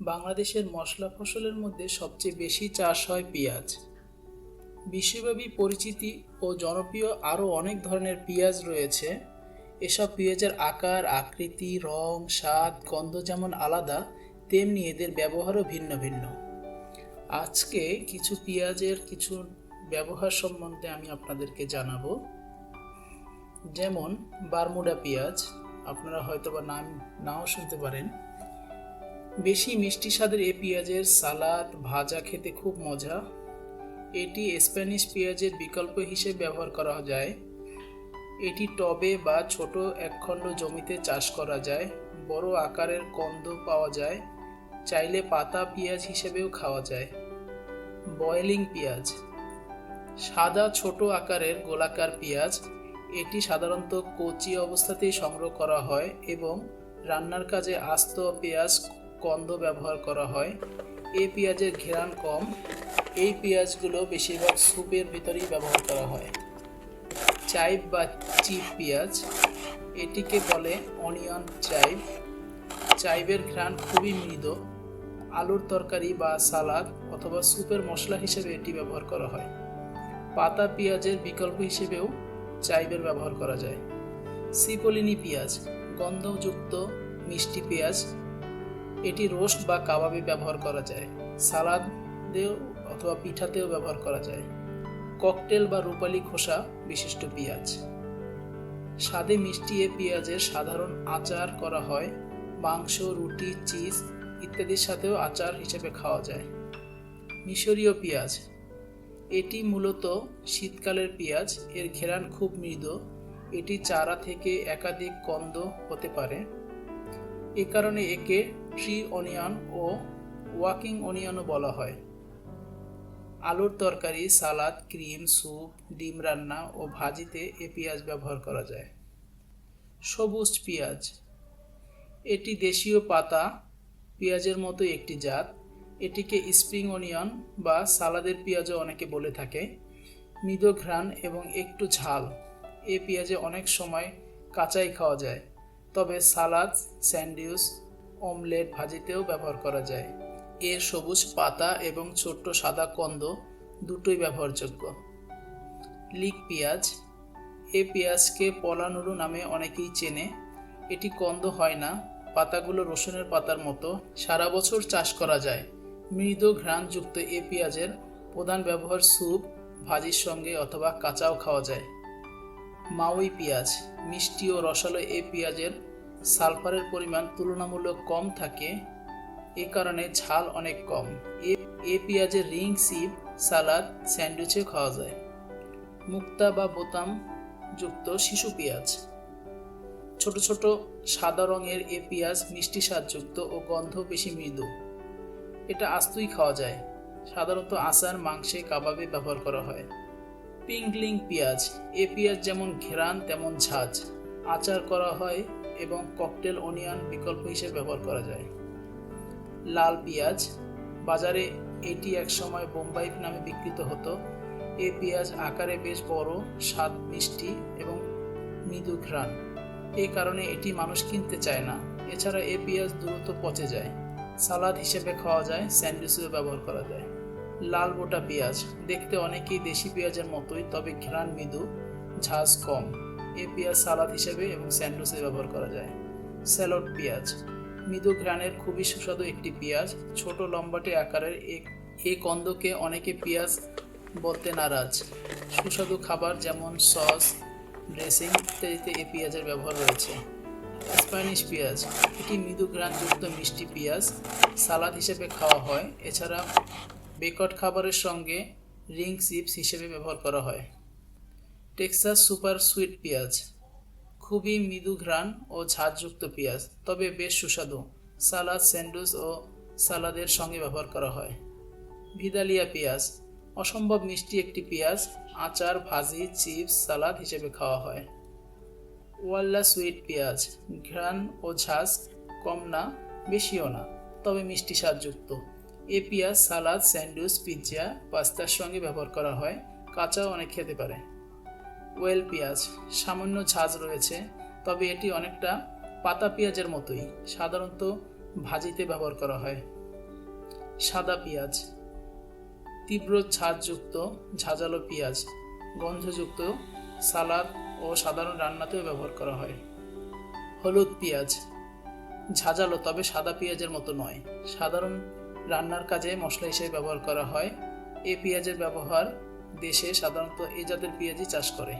বাংলাদেশের মশলা ফসলের মধ্যে সবচেয়ে বেশি চাষ হয় পেঁয়াজ। বিশ্বব্যাপী পরিচিতি ও জনপ্রিয় আরও অনেক ধরনের পেঁয়াজ রয়েছে। এসব পেঁয়াজের আকার, আকৃতি, রং, স্বাদ, গন্ধ যেমন আলাদা, তেমনি এদের ব্যবহারও ভিন্ন ভিন্ন। আজকে কিছু পেঁয়াজের কিছু ব্যবহার সম্বন্ধে আমি আপনাদেরকে জানাব। যেমন বারমুডা পেঁয়াজ, আপনারা হয়তো বা নাম, নাও শুনতে পারেন। বেশি মিষ্টি স্বাদের এ পেঁয়াজের সালাদ, ভাজা খেতে খুব মজা। এটি স্প্যানিশ পেঁয়াজের বিকল্প হিসেবে ব্যবহার করা যায়। এটি টবে বা ছোট একখণ্ড জমিতে চাষ করা যায়। বড় আকারের কন্দ পাওয়া যায়। চাইলে পাতা পেঁয়াজ হিসেবেও খাওয়া যায়। বয়েলিং পেঁয়াজ। সাদা ছোট আকারের গোলাকার পেঁয়াজ। এটি সাধারণত কচি অবস্থাতেই সংগ্রহ করা হয় এবং রান্নার কাজে আস্ত পেঁয়াজ কন্দ ব্যবহার করা হয়। এই পেঁয়াজের ঘেরান কম। এই পেঁয়াজগুলো বেশিরভাগ স্যুপের ভিতরেই ব্যবহার করা হয়। চাইব বা চিপ পেঁয়াজ, এটিকে বলে অনিয়ন চাইব। চাইবের ঘ্রাণ খুবই মৃদু। আলুর তরকারি বা সালাদ অথবা স্যুপের মশলা হিসেবে এটি ব্যবহার করা হয়। পাতা পেঁয়াজের বিকল্প হিসেবেও চাইবের ব্যবহার করা যায়। সিপোলিনি পেঁয়াজ, গন্ধযুক্ত মিষ্টি পেঁয়াজ এটি রোস্ট বা কাবাবে ব্যবহার করা যায়। সালাদেও অথবা পিঠাতেও ব্যবহার করা যায়। ককটেল বা রূপালি খোসা, বিশিষ্ট পেঁয়াজ। স্বাদে মিষ্টি এ পেঁয়াজের সাধারণ আচার করা হয়। মাংস, রুটি, চিজ ইত্যাদির সাথেও আচার হিসেবে খাওয়া যায়। মিশরীয় পেঁয়াজ। এটি মূলত শীতকালের পেঁয়াজ, এর ঘেরান খুব মৃদু। এটি চারা থেকে একাধিক কন্দ হতে পারে। এ কারণে একে ট্রি অনিয়ন ও ওয়াকিং অনিয়নও বলা হয়। আলুর তরকারি, সালাদ, ক্রিম, স্যুপ, ডিম রান্না ও ভাজিতে এ পেঁয়াজ ব্যবহার করা যায়। সবুজ পেঁয়াজ। এটি দেশীয় পাতা, পেঁয়াজের মতো একটি জাত। এটিকে স্প্রিং অনিয়ন বা সালাদের পেঁয়াজও অনেকে বলে থাকে। মৃদু ঘ্রাণ এবং একটু ঝাল। এ পেঁয়াজে অনেক সময় কাঁচাই খাওয়া যায়। তবে সালাদ, স্যান্ডউইচ অমলেট ভাজিতেও ব্যবহার করা যায়। এর সবুজ পাতা এবং ছোট্ট সাদা কন্দ দুটোই ব্যবহারযোগ্য। লিক পেঁয়াজ। এ পেঁয়াজকে পলানুরু নামে অনেকেই চেনে। এটি কন্দ হয় না, পাতাগুলো রসুনের পাতার মতো। সারা বছর চাষ করা যায়। মৃদু ঘ্রাণযুক্ত এ পেঁয়াজের প্রধান ব্যবহার স্যুপ, ভাজির সঙ্গে অথবা কাঁচাও খাওয়া যায়। মাউই পেঁয়াজ। মিষ্টি ও রসালো এ পেঁয়াজের সালফারের পরিমাণ তুলনামূলক কম থাকে, এ কারণে ঝাল অনেক কম। এ পেঁয়াজের রিং, সিপ, সালাদ, স্যান্ডউইচে খাওয়া যায়। মুক্তা বা বোতাম যুক্ত শিশু পেঁয়াজ। ছোট ছোট সাদা রঙের এ পেঁয়াজ মিষ্টি স্বাদযুক্ত ও গন্ধ বেশি মৃদু। এটা আস্তই খাওয়া যায়। সাধারণত আচার, মাংসে, কাবাবে ব্যবহার করা হয়। পিংলিং পেঁয়াজ। এ পেঁয়াজ যেমন ঘেরান তেমন ঝাঁজ। আচার করা হয় এবং ককটেল অনিয়ন বিকল্প হিসেবে ব্যবহার করা যায়। লাল পেঁয়াজ। বাজারে এটি একসময় বোম্বাই নামে বিক্রিত হতো। এ পেঁয়াজ আকারে বেশ বড়, স্বাদ মিষ্টি এবং মৃদু ঘ্রাণ। এই কারণে এটি মানুষ কিনতে চায় না। এছাড়া এ পেঁয়াজ দ্রুত পচে যায়। সালাদ হিসেবে খাওয়া যায়, স্যান্ডউইচেও ব্যবহার করা যায়। লাল বোটা পেঁয়াজ। দেখতে অনেকেই দেশি পেঁয়াজের মতোই, তবে ঘ্রাণ মৃদু, ঝাঁজ কম। এ পেঁয়াজ সালাদ হিসেবে এবং স্যান্ডউইচে ব্যবহার করা যায়। স্যালড পেঁয়াজ। মৃদু ঘ্রাণের খুবই সুস্বাদু একটি পেঁয়াজ। ছোট লম্বাটে আকারের এই কন্দকে অনেকে পেঁয়াজ বলতে নারাজ। সুস্বাদু খাবার যেমন সস, ড্রেসিং ইত্যাদিতে এই পেঁয়াজের ব্যবহার রয়েছে। স্প্যানিশ পেঁয়াজ। এটি মৃদু ঘ্রাণযুক্ত মিষ্টি পেঁয়াজ। সালাদ হিসেবে খাওয়া হয়। এছাড়া বেকট খাবারের সঙ্গে রিং চিপস হিসেবে ব্যবহার করা হয়। টেক্সাস সুপার সুইট পেঁয়াজ। খুবই মৃদু ঘ্রাণ ও ঝাঁঝযুক্ত পেঁয়াজ, তবে বেশ সুস্বাদু। সালাদ, স্যান্ডউইচ ও সালাদের সঙ্গে ব্যবহার করা হয়। ভিদালিয়া পেঁয়াজ, অসম্ভব মিষ্টি একটি পেঁয়াজ, আচার, ভাজি, চিপস, সালাদ হিসেবে খাওয়া হয়। ওয়াল্লা সুইট পেঁয়াজ, ঘ্রাণ ও ঝাঁজ কম না, বেশিও না, তবে মিষ্টি স্বাদযুক্ত। এ পেঁয়াজ, সালাদ, স্যান্ডউইচ পিৎজা পাস্তার সঙ্গে ব্যবহার করা হয়, কাঁচাও অনেক খেতে পারে। ওয়েল পেঁয়াজ, সামান্য ঝাঁজ রয়েছে, তবে এটি অনেকটা পাতা পেঁয়াজের মতোই, সাধারণত ভাজিতে ব্যবহার করা হয়। সাদা পেঁয়াজ, তীব্র ঝাঁঝযুক্ত ঝাঁঝালো পেঁয়াজ, গন্ধযুক্ত সালাদ ও সাধারণ রান্নাতেও ব্যবহার করা হয়। হলুদ পেঁয়াজ, ঝাঁঝালো তবে সাদা পেঁয়াজের মতো নয়, সাধারণ রান্নার কাজে মশলা হিসেবে ব্যবহার করা হয়। এই পেঁয়াজের ব্যবহার দেশে সাধারণত এ জাতের পেঁয়াজই চাষ করে।